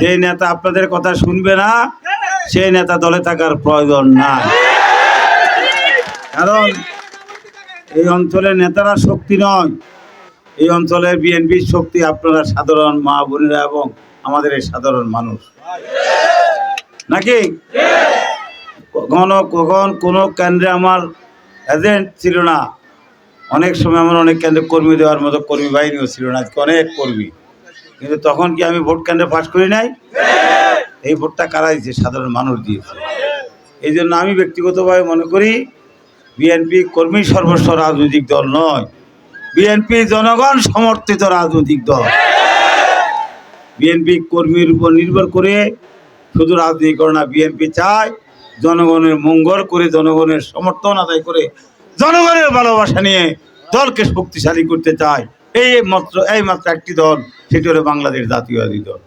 যে নেতা আপনাদের কথা শুনবে না, সেই নেতা দলে থাকার প্রয়োজন নাই। কারণ এই অঞ্চলের নেতারা শক্তি নয়। এই অঞ্চলের বিএনপির শক্তি আপনারা সাধারণ মা বোনেরা এবং আমাদের এই সাধারণ মানুষ। নাকি? কখনো, কখন কোনো কেন্দ্রে আমার এজেন্ট ছিল না। অনেক সময় আমার অনেক কেন্দ্রে কর্মী দেওয়ার মতো কর্মী বাহিনীও ছিল না। আজকে অনেক কর্মী। কিন্তু তখন কি আমি ভোট কেন্দ্রে পাশ করি নাই? এই ভোটটা কারা দিয়েছে? সাধারণ মানুষ দিয়েছে। এই জন্য আমি ব্যক্তিগতভাবে মনে করি, বিএনপি কর্মী সর্বস্ব রাজনৈতিক দল নয়। বিএনপি জনগণ সমর্থিত রাজনৈতিক দল। বিএনপি কর্মীর উপর নির্ভর করে শুধু রাজনীতি করে না, বিএনপি চায় জনগণের মঙ্গল করে, জনগণের সমর্থন আদায় করে, জনগণের ভালোবাসা নিয়ে দলকে শক্তিশালী করতে চায়। এই মাত্র এই মাত্র একটি দল সেটি হলো বাংলাদেশ জাতীয়বাদী দল।